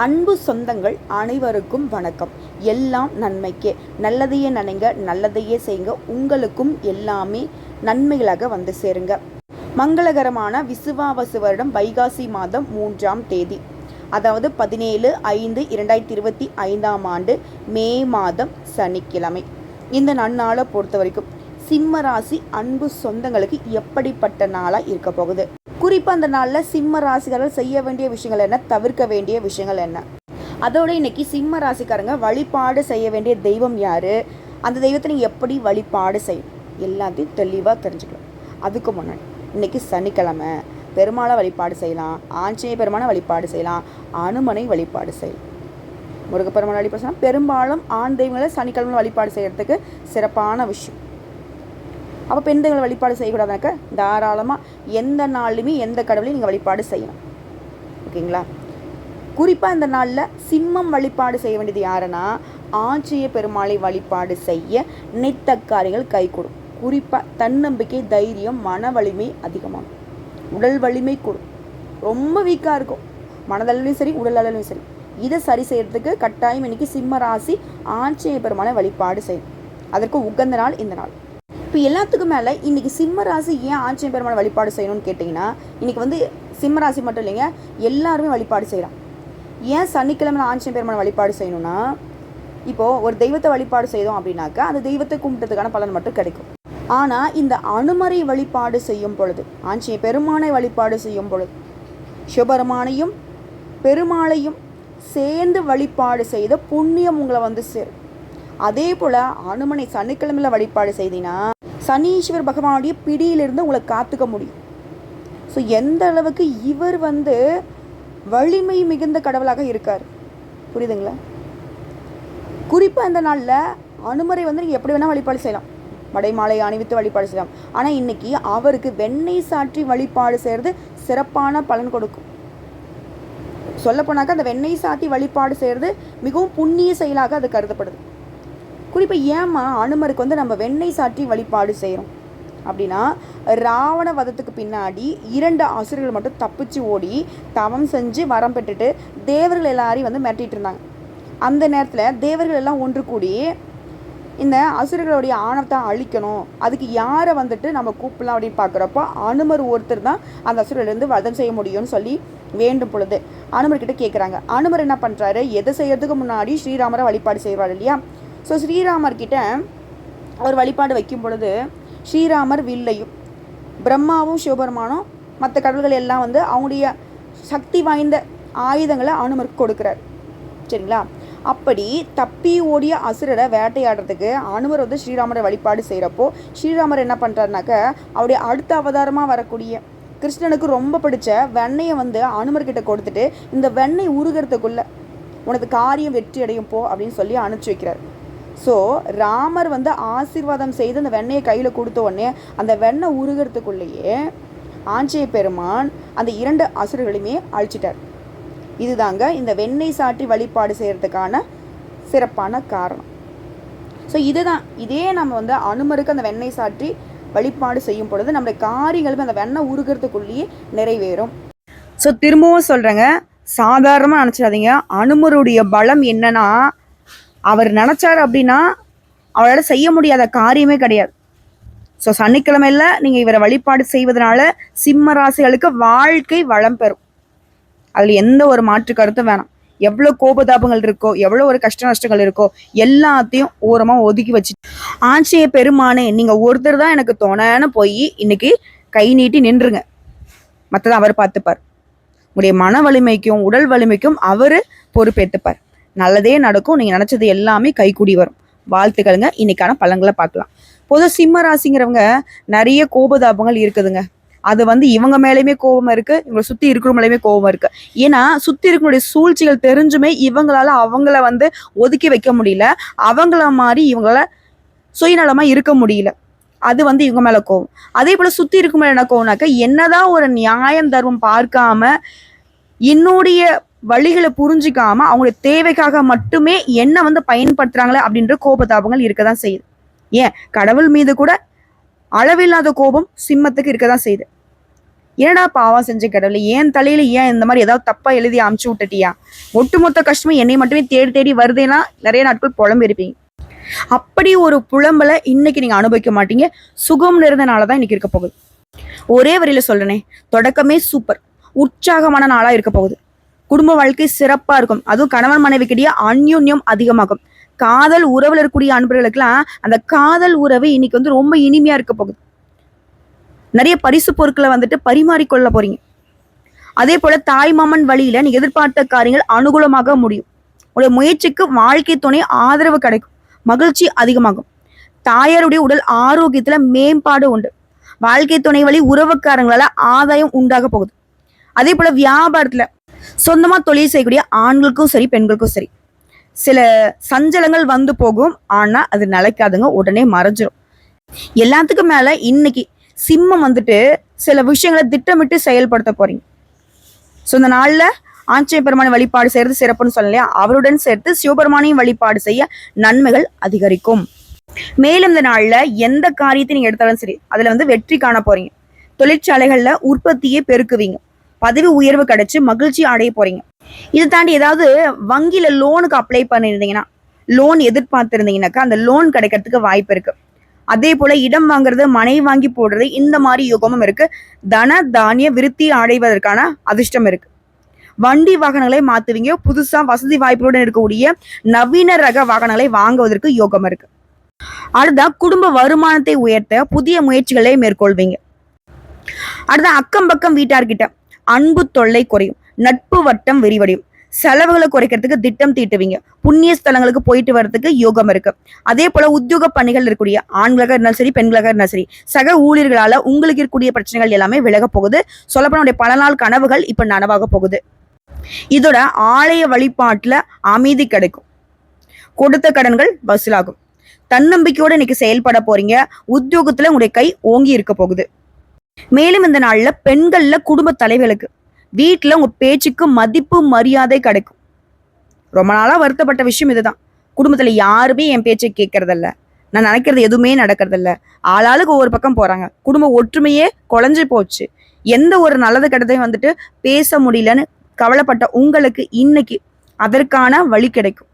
அன்பு சொந்தங்கள் அனைவருக்கும் வணக்கம். எல்லாம் நன்மைக்கே. நல்லதையே நினைங்க நல்லதையே செய்யுங்க. உங்களுக்கும் எல்லாமே நன்மைகளாக வந்து சேருங்க. மங்களகரமான விசுவாவசு வருடம் வைகாசி மாதம் மூன்றாம் தேதி. அதாவது பதினேழு ஐந்து இரண்டாயிரத்தி இருபத்தி ஐந்தாம் ஆண்டு மே மாதம் சனிக்கிழமை. இந்த நன்னாளை பொறுத்த வரைக்கும் சிம்ம ராசி அன்பு சொந்தங்களுக்கு எப்படிப்பட்ட நாளாக இருக்க போகுது? குறிப்பாக அந்த நாளில் சிம்ம ராசிகாரர்கள் செய்ய வேண்டிய விஷயங்கள் என்ன? தவிர்க்க வேண்டிய விஷயங்கள் என்ன? அதோட இன்னைக்கு சிம்ம ராசிக்காரங்க வழிபாடு செய்ய வேண்டிய தெய்வம் யார்? அந்த தெய்வத்தை நீங்கள் எப்படி வழிபாடு செய்யணும் எல்லாத்தையும் தெளிவாக தெரிஞ்சுக்கலாம் அதுக்கு முன்னாடி இன்னைக்கு சனிக்கிழமை. பெருமாளை வழிபாடு செய்யலாம். ஆஞ்சநேய பெருமானை வழிபாடு செய்யலாம். அனுமனை வழிபாடு செய்யலாம் முருகப்பெருமான வழிபாடு செய்யலாம். பெரும்பாலும் ஆண் தெய்வங்களை சனிக்கிழமை வழிபாடு செய்கிறதுக்கு சிறப்பான விஷயம். அப்போ பெண்கள் வழிபாடு செய்யக்கூடாதுனாக்க தாராளமாக எந்த நாளுமே எந்த கடவுளையும் நீங்கள் வழிபாடு செய்யணும். ஓகேங்களா? குறிப்பாக இந்த நாளில் சிம்மம் வழிபாடு செய்ய வேண்டியது யாருன்னா ஆட்சிய பெருமாளை வழிபாடு செய்ய நினைத்த காரியங்கள் கைகூடும். குறிப்பாக தன்னம்பிக்கை தைரியம் மன வலிமை அதிகமாகும். உடல் வலிமை கூடும். ரொம்ப வீக்காக இருக்கும். மனதளவிலும் சரி உடல் அளவிலும் சரி. இதை சரி செய்கிறதுக்கு கட்டாயம் இன்னைக்கு சிம்ம ராசி ஆஞ்சநேய பெருமாளை வழிபாடு செய்யும் அதற்கு உகந்த நாள் இந்த நாள். இப்போ எல்லாத்துக்கும் மேலே இன்றைக்கி சிம்ம ராசி ஏன் ஆஞ்சநேய பெருமாளை வழிபாடு செய்யணும்னு கேட்டிங்கன்னா இன்றைக்கி வந்து சிம்ம ராசி மட்டும் இல்லைங்க எல்லாருமே வழிபாடு செய்கிறான் ஏன் சனிக்கிழமை ஆஞ்சநேய பெருமாளை வழிபாடு செய்யணும்னா இப்போது ஒரு தெய்வத்தை வழிபாடு செய்தோம் அப்படின்னாக்கா அந்த தெய்வத்தை கும்பிட்டதுக்கான பலன் மட்டும் கிடைக்கும். ஆனால் இந்த அனுமறை வழிபாடு செய்யும் பொழுது ஆஞ்சநேய பெருமானை வழிபாடு செய்யும் பொழுது சிவபெருமானையும் பெருமாளையும் சேர்ந்து வழிபாடு செய்த புண்ணியம் உங்களை வந்து சேரும். அதே போல் அனுமனை சனிக்கிழமையில் வழிபாடு செய்தீங்கன்னா சனீஸ்வர் பகவானுடைய பிடியிலிருந்து உங்களை காத்துக்க முடியும். ஸோ எந்த அளவுக்கு இவர் வந்து வலிமை மிகுந்த கடவுளாக இருக்கார். புரியுதுங்களா? குறிப்பாக இந்த நாளில் அனுமரை வந்து நீங்கள் எப்படி வேணால் வழிபாடு செய்யலாம். மடைமாலை அணிவித்து வழிபாடு செய்யலாம். ஆனால் இன்றைக்கி அவருக்கு வெண்ணெய் சாற்றி வழிபாடு செய்கிறது சிறப்பான பலன் கொடுக்கும். சொல்லப்போனாக்கா அந்த வெண்ணெய் சாத்தி வழிபாடு செய்கிறது மிகவும் புண்ணிய செயலாக அது கருதப்படுது. குறிப்பாக ஏமா அனுமருக்கு வந்து நம்ம வெண்ணெய் சாற்றி வழிபாடு செய்கிறோம் அப்படின்னா ராவண வதத்துக்கு பின்னாடி இரண்டு அசுரர்கள் மட்டும் தப்பிச்சு ஓடி தவம் செஞ்சு வரம் பெற்றுட்டு தேவர்கள் எல்லாரையும் வந்து மிரட்டிட்டு இருந்தாங்க. அந்த நேரத்தில் தேவர்கள் எல்லாம் ஒன்று கூடி இந்த அசுரர்களுடைய ஆணவத்தை அழிக்கணும் அதுக்கு யாரை வந்துட்டு நம்ம கூப்பிடலாம் அப்படின்னு பார்க்குறப்போ அனுமர் ஒருத்தர் தான் அந்த அசுரர்லேருந்து வதம் செய்ய முடியும்னு சொல்லி வேண்டும் பொழுது அனுமர்கிட்ட கேட்குறாங்க அனுமர் என்ன பண்ணுறாரு எதை செய்யறதுக்கு முன்னாடி ஸ்ரீராமரை வழிபாடு செய்வார் இல்லையா? ஸோ ஸ்ரீராமர்கிட்ட அவர் வழிபாடு வைக்கும் பொழுது ஸ்ரீராமர் வில்லையும் பிரம்மாவும் சிவபெருமானும் மற்ற கடவுள்கள் எல்லாம் வந்து அவங்களுடைய சக்தி வாய்ந்த ஆயுதங்களை அனுமருக்கு கொடுக்குறார். சரிங்களா? அப்படி தப்பி ஓடிய அசுரரை வேட்டையாடுறதுக்கு அனுமர் வந்து ஸ்ரீராமரை வழிபாடு செய்கிறப்போ ஸ்ரீராமர் என்ன பண்ணுறாருனாக்க அவருடைய அடுத்த அவதாரமாக வரக்கூடிய கிருஷ்ணனுக்கு ரொம்ப பிடிச்ச வெண்ணையை வந்து அனுமர்கிட்ட கொடுத்துட்டு இந்த வெண்ணெய் உருகிறதுக்குள்ள உனது காரியம் வெற்றி அடையும் போ அப்படின்னு சொல்லி அனுப்பிச்சி வைக்கிறார். ஸோ ராமர் வந்து ஆசீர்வாதம் செய்து அந்த வெண்ணையை கையில் கொடுத்த உடனே அந்த வெண்ணெய் உருகிறதுக்குள்ளேயே ஆஞ்சநேய பெருமான் அந்த இரண்டு அசுரர்களையுமே அழிச்சிட்டார். இதுதாங்க இந்த வெண்ணெய் சாற்றி வழிபாடு செய்கிறதுக்கான சிறப்பான காரணம். ஸோ இதுதான். இதே நம்ம வந்து அனுமருக்கு அந்த வெண்ணெய் சாற்றி வழிபாடு செய்யும் பொழுது நம்முடைய காரியங்களுமே அந்த வெண்ணெய் உருகிறதுக்குள்ளேயே நிறைவேறும். ஸோ திரும்பவும் சொல்கிறேங்க சாதாரணமாக நினச்சிடாதீங்க. அனுமருடைய பலம் என்னன்னா அவர் நினச்சார் அப்படின்னா அவரால் செய்ய முடியாத காரியமே கிடையாது. ஸோ சனிக்கிழமையில் நீங்கள் இவரை வழிபாடு செய்வதனால சிம்ம ராசிகளுக்கு வாழ்க்கை வளம் பெறும். அதில் எந்த ஒரு மாற்று கருத்தும் வேணாம். எவ்வளோ கோபதாபங்கள் இருக்கோ எவ்வளோ ஒரு கஷ்ட நஷ்டங்கள் இருக்கோ எல்லாத்தையும் ஓரமாக ஒதுக்கி வச்சு ஆட்சிய பெருமானே நீங்கள் ஒருத்தர் தான் எனக்கு துணைன்னு போய் இன்னைக்கு கை நீட்டி நின்றுங்க. மற்றதை அவர் பார்த்துப்பார். உங்களுடைய மன வலிமைக்கும் உடல் வலிமைக்கும் அவர் பொறுப்பேற்றுப்பார் நல்லதே நடக்கும். நீங்கள் நினச்சது எல்லாமே கைகூடி வரும். வாழ்த்துக்களுங்க. இன்னைக்கான பழங்களை பார்க்கலாம். பொதுவாக சிம்ம ராசிங்கிறவங்க நிறைய கோபதாபங்கள் இருக்குதுங்க. அது வந்து இவங்க மேலேயுமே கோபம் இருக்கு. இவங்களை சுத்தி இருக்கிறவங்களையுமே கோபம் இருக்கு. ஏன்னா சுத்தி இருக்கக்கூடிய சூழ்ச்சிகள் தெரிஞ்சுமே இவங்களால அவங்கள வந்து ஒதுக்கி வைக்க முடியல. அவங்கள மாதிரி இவங்கள சுயநலமா இருக்க முடியல. அது வந்து இவங்க மேல கோவம் அதே போல சுத்தி இருக்கும் என்ன கோவம்னாக்க என்னதான் ஒரு நியாயம் தர்மம் பார்க்காம என்னுடைய வழிகளை புரிஞ்சிக்காம அவங்களுடைய தேவைக்காக மட்டுமே என்ன வந்து பயன்படுத்துறாங்களே அப்படின்ற கோபதாபங்கள் இருக்க தான் செய்யுது. ஏன்? கடவுள் மீது கூட அளவில்லாத கோபம் சிம்மத்துக்கு இருக்க தான் செய்யுது. என்னடா பாவம் செஞ்ச கடவுளை ஏன் தலையில ஏன் இந்த மாதிரி ஏதாவது தப்பா எழுதி அமுச்சு விட்டுட்டியா? ஒட்டுமொத்த கஷ்டமும் என்னை மட்டுமே தேடி தேடி வருதேன்னா நிறைய நாட்கள் புலம்பு இருப்பீங்க. அப்படி ஒரு புலம்பலை இன்னைக்கு நீங்க அனுபவிக்க மாட்டீங்க. சுகம் நிறைந்தனால தான் இன்னைக்கு இருக்க போகுது. ஒரே வரியில சொல்றேனே தொடக்கமே சூப்பர் உற்சாகமான நாளாக இருக்க போகுது. குடும்ப வாழ்க்கை சிறப்பாக இருக்கும். அதுவும் கணவன் மனைவிக்கிடையே அந்யோன்யம் அதிகமாகும். காதல் உறவில் இருக்கக்கூடிய அன்பர்களுக்கெல்லாம் அந்த காதல் உறவு இன்னைக்கு வந்து ரொம்ப இனிமையாக இருக்க போகுது. நிறைய பரிசு பொருட்களை வந்துட்டு பரிமாறிக்கொள்ள போறீங்க. அதே போல தாய் மாமன் வழியில நீங்க எதிர்பார்த்த காரியங்கள் அனுகூலமாக முடியும். உங்களுடைய முயற்சிக்கு வாழ்க்கை துணை ஆதரவு கிடைக்கும். மகிழ்ச்சி அதிகமாகும். தாயாருடைய உடல் ஆரோக்கியத்துல மேம்பாடு உண்டு. வாழ்க்கை துணை வழி உறவுக்காரங்களால ஆதாயம் உண்டாக போகுது. அதே போல வியாபாரத்துல சொந்தமா தொழில் செய்யக்கூடிய ஆண்களுக்கும் சரி பெண்களுக்கும் சரி. சில சஞ்சலங்கள் வந்து போகும். ஆனா அது நிலைக்காதுங்க. உடனே மறைஞ்சிரும். எல்லாத்துக்கும் மேல இன்னைக்கு சிம்மம் வந்துட்டு சில விஷயங்களை திட்டமிட்டு செயல்படுத்த போறீங்க. ஸோ இந்த நாளில் ஆஞ்சநேய பெருமானை வழிபாடு செய்யறது சிறப்புன்னு சொல்லலையா? அவருடன் சேர்த்து சிவபெருமானையும் வழிபாடு செய்ய நன்மைகள் அதிகரிக்கும். மேலும் இந்த நாளில் எந்த காரியத்தை நீங்கள் எடுத்தாலும் சரி அதில் வந்து வெற்றி காண போறீங்க. தொழிற்சாலைகளில் உற்பத்தியை பெருக்குவீங்க. பதவி உயர்வு கிடைச்சு மகிழ்ச்சி அடைய போறீங்க. இதை தாண்டி ஏதாவது வங்கியில லோனுக்கு அப்ளை பண்ணியிருந்தீங்கன்னா லோன் எதிர்பார்த்திருந்தீங்கன்னாக்கா அந்த லோன் கிடைக்கிறதுக்கு வாய்ப்பு இருக்கு. அதே போல இடம் வாங்குறது மனை வாங்கி போடுறது இந்த மாதிரி யோகமும் இருக்கு. தன தானிய விருத்தி அடைவதற்கான அதிர்ஷ்டம் இருக்கு. வண்டி வாகனங்களை மாத்துவீங்க. புதுசா வசதி வாய்ப்புடன் இருக்கக்கூடிய நவீன ரக வாகனங்களை வாங்குவதற்கு யோகம் இருக்கு. அடுத்தா குடும்ப வருமானத்தை உயர்த்த புதிய முயற்சிகளை மேற்கொள்வீங்க. அடுத்த அக்கம் பக்கம் வீட்டார்கிட்ட அன்பு தொல்லை குறையும். நட்பு வட்டம் விரிவடையும். செலவுகளை குறைக்கிறதுக்கு திட்டம் தீட்டுவீங்க. புண்ணிய ஸ்தலங்களுக்கு போயிட்டு வர்றதுக்கு யோகம் இருக்கு. அதே போல உத்தியோக பணிகள் இருக்கக்கூடிய ஆண்களாக இருந்தாலும் சரி பெண்களாக இருந்தாலும் சரி சக ஊழியர்களால உங்களுக்கு இருக்கக்கூடிய பிரச்சனைகள் எல்லாமே விலக போகுது. சொல்லப்போன பல நாள் கனவுகள் இப்ப நனவாக போகுது. இதோட ஆலய வழிபாட்டுல அமைதி கிடைக்கும். கொடுத்த கடன்கள் வசூலாகும். தன்னம்பிக்கையோட இன்னைக்கு செயல்பட போறீங்க. உத்தியோகத்துல உங்களுடைய கை ஓங்கி இருக்க போகுது. மேலும் இந்த நாள்ல பெண்கள்ல குடும்ப தலைவர்களுக்கு வீட்டுல உங்க பேச்சுக்கு மதிப்பு மரியாதை கிடைக்கும். ரொம்ப நாளா வருத்தப்பட்ட விஷயம் இதுதான். குடும்பத்துல யாருமே என் பேச்சை கேட்கறதில்ல. நான் நினைக்கிறது எதுவுமே நடக்கிறதில்ல. ஆளாளுக்கு ஒவ்வொரு பக்கம் போறாங்க. குடும்ப ஒற்றுமையே குலைஞ்சு போச்சு. எந்த ஒரு நல்லது கெட்டதையும் வந்துட்டு பேச முடியலன்னு கவலைப்பட்ட உங்களுக்கு இன்னைக்கு அதற்கான வழி கிடைக்கும்.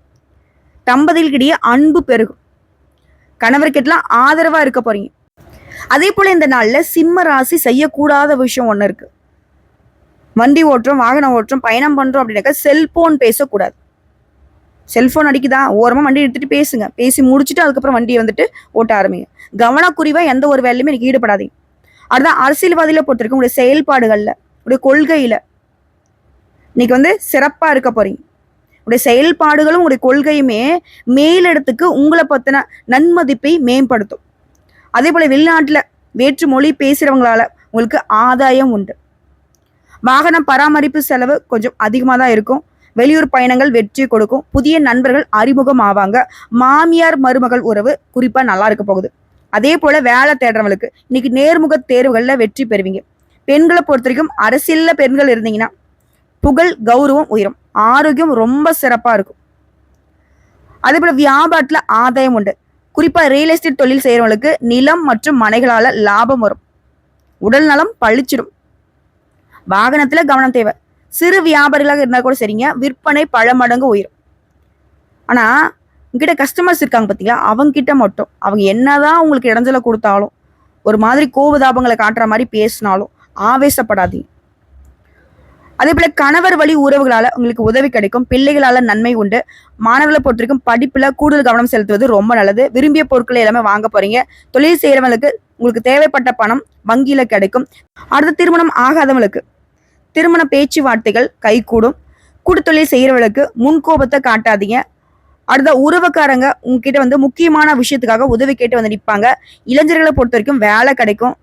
தம்பதிகளுக்கிடையே அன்பு பெருகும். கணவர்கிட்டலாம் ஆதரவா இருக்க போறீங்க. அதே போல இந்த நாள்ல சிம்ம ராசி செய்யக்கூடாத விஷயம் ஒன்று இருக்கு. வண்டி ஓட்டுறோம் வாகனம் ஓட்டுறோம் பயணம் பண்றோம் அப்படின்னாக்கா செல்போன் பேசக்கூடாது. செல்போன் அடிக்குதா? ஓரமா வண்டி எடுத்துட்டு பேசுங்க. பேசி முடிச்சுட்டு அதுக்கப்புறம் வண்டியை வந்துட்டு ஓட்ட ஆரம்பிங்க. கவனக்குறிவா எந்த ஒரு வேலையுமே எனக்கு ஈடுபடாதீங்க. அதுதான் அரசியல்வாதியில பொறுத்திருக்கும் உங்களுடைய செயல்பாடுகள்ல உடைய கொள்கையில. இன்னைக்கு வந்து சிறப்பா இருக்க போறீங்க. உடைய செயல்பாடுகளும் உங்களுடைய கொள்கையுமே மேலிடத்துக்கு உங்களை பத்தின நன்மதிப்பை மேம்படுத்தும். அதே போல வெளிநாட்டில் வேற்று மொழி பேசுகிறவங்களால உங்களுக்கு ஆதாயம் உண்டு. வாகனம் பராமரிப்பு செலவு கொஞ்சம் அதிகமாக தான் இருக்கும். வெளியூர் பயணங்கள் வெற்றி கொடுக்கும். புதிய நண்பர்கள் அறிமுகம் ஆவாங்க. மாமியார் மருமகள் உறவு குறிப்பாக நல்லா இருக்க போகுது. அதே போல வேலை தேடுறவங்களுக்கு இன்னைக்கு நேர்முக தேர்வுகளில் வெற்றி பெறுவீங்க. பெண்களை பொறுத்த வரைக்கும் அரசியலில் பெண்கள் இருந்தீங்கன்னா புகழ் கௌரவம் உயரும். ஆரோக்கியம் ரொம்ப சிறப்பாக இருக்கும். அதே போல் வியாபாரத்தில் ஆதாயம் உண்டு. குறிப்பா ரியல் எஸ்டேட் தொழில் செய்யறவங்களுக்கு நிலம் மற்றும் மனைகளால லாபம் வரும். உடல் நலம் பழிச்சிடும். வாகனத்துல கவனம் தேவை. சிறு வியாபாரிகளாக இருந்தால் கூட சரிங்க. விற்பனை பல மடங்கு உயிரும். ஆனால் உங்ககிட்ட கஸ்டமர்ஸ் இருக்காங்க பார்த்தீங்களா அவங்க கிட்ட மட்டும். அவங்க என்னதான் உங்களுக்கு இடைஞ்சல கொடுத்தாலும் ஒரு மாதிரி கோபதாபங்களை காட்டுற மாதிரி பேசினாலும் ஆவேசப்படாதீங்க. அதே போல கணவர் வழி உறவுகளால உங்களுக்கு உதவி கிடைக்கும். பிள்ளைகளால நன்மை உண்டு. மாணவர்களை பொறுத்த வரைக்கும் படிப்புல கூடுதல் கவனம் செலுத்துவது ரொம்ப நல்லது. விரும்பிய பொருட்களை எல்லாமே வாங்க போறீங்க. தொழில் செய்யறவங்களுக்கு உங்களுக்கு தேவைப்பட்ட பணம் வங்கியில கிடைக்கும். அடுத்து திருமணம் ஆகாதவங்களுக்கு திருமண பேச்சுவார்த்தைகள் கைகூடும். கூட்டுத்தொழில் செய்யறவங்களுக்கு முன்கோபத்தை காட்டாதீங்க. அடுத்த உறவுக்காரங்க உங்ககிட்ட வந்து முக்கியமான விஷயத்துக்காக உதவி கேட்டு வந்து நிற்பாங்க இளைஞர்களை பொறுத்த வரைக்கும் வேலை கிடைக்கும்.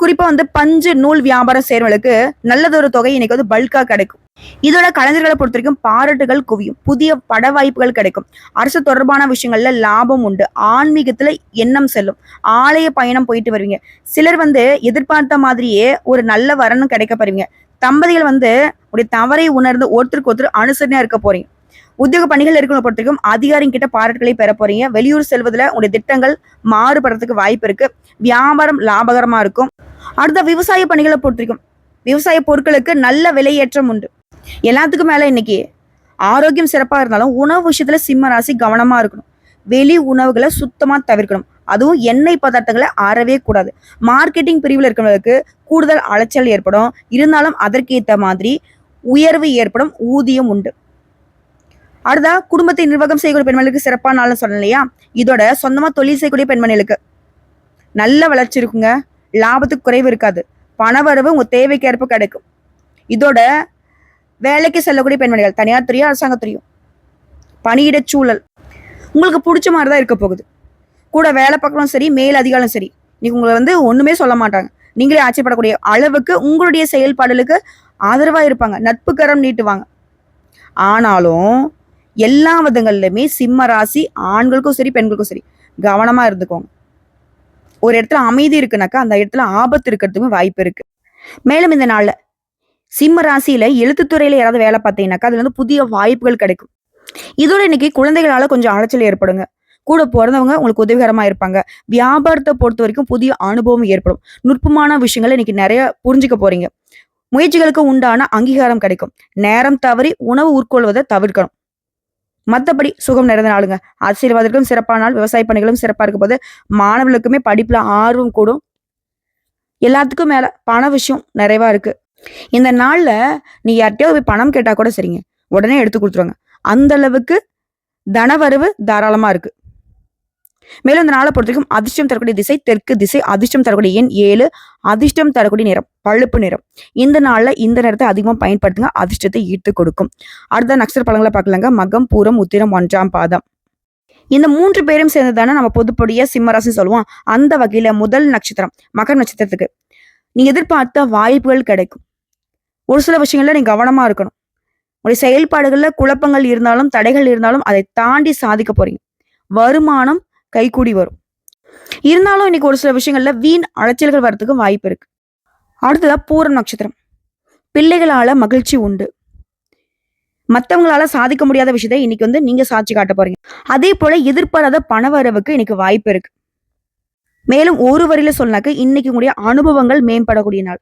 குறிப்பா வந்து பஞ்சு நூல் வியாபாரம் செய்யறவங்களுக்கு நல்லதொரு தொகை இன்னைக்கு வந்து பல்கா கிடைக்கும். இதோட கலைஞர்களை பொறுத்த வரைக்கும் பாராட்டுகள் குவியும். புதிய பட வாய்ப்புகள் கிடைக்கும். அரசு தொடர்பான விஷயங்கள்ல லாபம் உண்டு. ஆன்மீகத்துல எண்ணம் செல்லும். ஆலய பயணம் போயிட்டு வருவீங்க. சிலர் வந்து எதிர்பார்த்த மாதிரியே ஒரு நல்ல வரணும் கிடைக்க போறீங்க. தம்பதிகள் வந்து உடைய தவறை உணர்ந்து ஒருத்தருக்கு ஒருத்தர் அனுசரணையா இருக்க போறீங்க. உத்தியோக பணிகள் இருக்கணும் பொறுத்த வரைக்கும் அதிகாரிங்க கிட்ட பாராட்டுகளை பெற போறீங்க. வெளியூர் செல்வதில் உங்களுடைய திட்டங்கள் மாறுபடுறதுக்கு வாய்ப்பு இருக்கு. வியாபாரம் லாபகரமா இருக்கும். அடுத்த விவசாய பணிகளை பொறுத்திருக்கும் விவசாய பொருட்களுக்கு நல்ல விலையேற்றம் உண்டு. எல்லாத்துக்கும் மேல இன்னைக்கு ஆரோக்கியம் சிறப்பா இருந்தாலும் உணவு விஷயத்துல சிம்ம ராசி கவனமா இருக்கணும். வெளி உணவுகளை சுத்தமா தவிர்க்கணும். அதுவும் எண்ணெய் பதார்த்தங்களை அறவே கூடாது. மார்க்கெட்டிங் பிரிவில் இருக்கிறவங்களுக்கு கூடுதல் அலைச்சல் ஏற்படும். இருந்தாலும் அதற்கேற்ற மாதிரி உயர்வு ஏற்படும். ஊதியம் உண்டு. அடுத்தா குடும்பத்தை நிர்வாகம் செய்யக்கூடிய பெண்மணிகளுக்கு சிறப்பான நாள்னு சொன்னேன் இல்லையா? இதோட சொந்தமா தொழில் செய்யக்கூடிய பெண்மணிகளுக்கு. நல்ல வளர்ச்சி இருக்குங்க. லாபத்துக்கு குறைவு இருக்காது. பணவரவு உங்க தேவைக்கேற்ப கிடைக்கும். இதோட வேலைக்கு செல்லக்கூடிய பெண்மணிகள் தனியார் துறையோ அரசாங்கத்துறையும் பணியிட சூழல். உங்களுக்கு பிடிச்ச மாதிரி தான் இருக்க போகுது. கூட வேலை பார்க்கணும் சரி மேல் அதிகாரம் சரி நீங்க உங்களை வந்து ஒண்ணுமே சொல்ல மாட்டாங்க. நீங்களே ஆச்சரியப்படக்கூடிய அளவுக்கு உங்களுடைய செயல்பாடுகளுக்கு ஆதரவா இருப்பாங்க. நட்பு கரம் நீட்டுவாங்க. ஆனாலும் எல்லா விதங்கள்லையுமே சிம்ம ராசி ஆண்களுக்கும் சரி பெண்களுக்கும் சரி கவனமா இருந்துக்கோங்க. ஒரு இடத்துல அமைதி இருக்குனாக்கா அந்த இடத்துல ஆபத்து இருக்கிறதுக்கும் வாய்ப்பு இருக்கு. மேலும் இந்த நாள்ல சிம்ம ராசியில எழுத்துத்துறையில யாராவது வேலை பார்த்தீங்கன்னாக்கா அதுல வந்து புதிய வாய்ப்புகள் கிடைக்கும். இதோட இன்னைக்கு குழந்தைகளால கொஞ்சம் அலைச்சல் ஏற்படுங்க. கூட பிறந்தவங்க உங்களுக்கு உதவிகரமா இருப்பாங்க. வியாபாரத்தை பொறுத்த வரைக்கும் புதிய அனுபவம் ஏற்படும். நுட்பமான விஷயங்களை இன்னைக்கு நிறைய புரிஞ்சுக்க போறீங்க. முயற்சிகளுக்கு உண்டான அங்கீகாரம் கிடைக்கும். நேரம் தவறி உணவு உட்கொள்வதை தவிர்க்கணும். மற்றபடி சுகம் நிறைந்த நாளுங்க. ஆசீர்வாதத்திற்கும் சிறப்பான நாள் விவசாய பணிகளும் சிறப்பாக இருக்கும் போது மாணவர்களுக்குமே படிப்பில் ஆர்வம் கூடும். எல்லாத்துக்கும் மேலே பண விஷயம் நிறைவா இருக்கு. இந்த நாளில் நீ யார்கிட்டயாவது போய் பணம் கேட்டால் கூட சரிங்க. உடனே எடுத்து கொடுத்துருவாங்க. அந்த அளவுக்கு தனவரவு தாராளமாக இருக்குது மேலும் இந்த நாளை பொறுத்த வரைக்கும் அதிர்ஷ்டம் தரக்கூடிய திசை தெற்கு திசை அதிர்ஷ்டம் தரக்கூடிய எண் ஏழு. அதிர்ஷ்டம் தரக்கூடிய நிறம் பழுப்பு நிறம். இந்த நாள்ல இந்த நேரத்தை அதிகமாக பயன்படுத்துங்க. அதிர்ஷ்டத்தை ஈர்த்து கொடுக்கும். அடுத்த நட்சத்திர பழங்களை பார்க்கலாங்க. மகம் பூரம் உத்திரம் ஒன்றாம் பாதம். இந்த மூன்று பேரும் சேர்ந்து தானே நம்ம பொதுப்படியா சிம்மராசி சொல்லுவோம். அந்த வகையில முதல் நட்சத்திரம் மகர் நட்சத்திரத்துக்கு. நீ எதிர்பார்த்த வாய்ப்புகள் கிடைக்கும். ஒரு சில விஷயங்கள்ல நீ கவனமா இருக்கணும். உங்களுடைய செயல்பாடுகள்ல குழப்பங்கள் இருந்தாலும் தடைகள் இருந்தாலும் அதை தாண்டி சாதிக்க போறீங்க. வருமானம் கைகூடி வரும். இருந்தாலும் இன்னைக்கு ஒரு சில விஷயங்கள்ல வீண் அலைச்சல்கள் வர்றதுக்கு வாய்ப்பு இருக்கு. அடுத்ததா பூரம் நட்சத்திரம். பிள்ளைகளால மகிழ்ச்சி உண்டு. மத்தவங்களால சாதிக்க முடியாத விஷயத்தை இன்னைக்கு வந்து நீங்க சாட்சி காட்ட போறீங்க. அதே போல எதிர்பாராத பணவரவுக்கு இன்னைக்கு வாய்ப்பு இருக்கு. மேலும் ஒரு வரியில சொன்னாக்க இன்னைக்கு உங்களுடைய அனுபவங்கள் மேம்படக்கூடிய நாள்.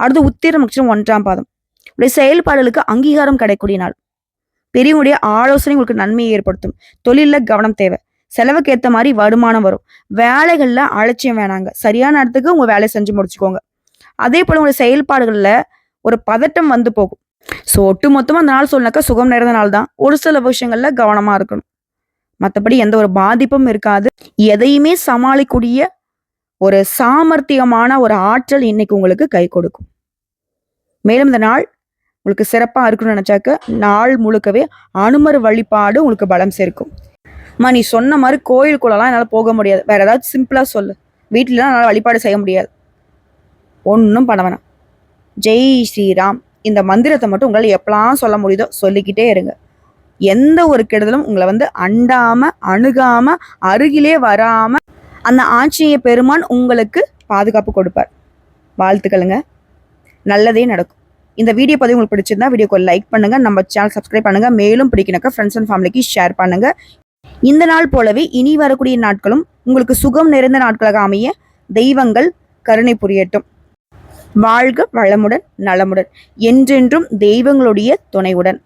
அடுத்து உத்திரம் நட்சத்திரம் ஒன்றாம் பாதம். உடைய செயல்பாடுகளுக்கு அங்கீகாரம் கிடைக்கக்கூடிய நாள். பெரியவங்களுடைய ஆலோசனை உங்களுக்கு நன்மையை ஏற்படுத்தும். தொழில்ல கவனம் தேவை. செலவுக்கு ஏத்த மாதிரி வருமானம் வரும். வேலைகள்ல அலட்சியம் வேணாங்க. சரியான இடத்துக்கு உங்க வேலையை செஞ்சு முடிச்சுக்கோங்க. அதே போல உங்களுடைய செயல்பாடுகள்ல ஒரு பதட்டம் வந்து போகும். ஸோ ஒட்டு மொத்தமாக அந்த நாள் சொன்னாக்கா சுகம் நிறைந்த நாள் தான். ஒரு சில விஷயங்கள்ல கவனமா இருக்கணும். மற்றபடி எந்த ஒரு பாதிப்பும் இருக்காது. எதையுமே சமாளிக்கூடிய ஒரு சாமர்த்தியமான ஒரு ஆற்றல் இன்னைக்கு உங்களுக்கு கை கொடுக்கும். மேலும் இந்த நாள் உங்களுக்கு சிறப்பா இருக்கணும்னு நினச்சாக்க நாள் முழுக்கவே அனுமர் வழிபாடு உங்களுக்கு பலம் சேர்க்கும். அம்மா நீ சொன்ன மாதிரி கோயிலுக்குள்ளலாம் என்னால் போக முடியாது. வேற ஏதாவது சிம்பிளாக சொல்லு. வீட்டிலலாம் என்னால் வழிபாடு செய்ய முடியாது. ஒன்றும் பண்ண வேணாம். ஜெய் ஸ்ரீராம். இந்த மந்திரத்தை மட்டும் உங்களால் எப்பெல்லாம் சொல்ல முடியுதோ சொல்லிக்கிட்டே இருங்க. எந்த ஒரு கெடுதலும் உங்களை வந்து அண்டாம அணுகாம அருகிலே வராம அந்த ஆட்சிய பெருமான் உங்களுக்கு பாதுகாப்பு கொடுப்பார். வாழ்த்துக்களுங்க. நல்லதே நடக்கும். இந்த வீடியோ பதிவு உங்களுக்கு பிடிச்சிருந்தா வீடியோக்கு லைக் பண்ணுங்க. நம்ம சேனல் சப்ஸ்கிரைப் பண்ணுங்க. மேலும் பிடிக்கணக்க ஃப்ரெண்ட்ஸ் அண்ட் ஃபேமிலிக்கு ஷேர் பண்ணுங்க. இந்த நாள் போலவே இனி வரக்கூடிய நாட்களும் உங்களுக்கு சுகம் நிறைந்த நாட்களாக அமைய தெய்வங்கள் கருணை புரியட்டும். வாழ்க வளமுடன் நலமுடன் என்றென்றும் தெய்வங்களுடைய துணையுடன்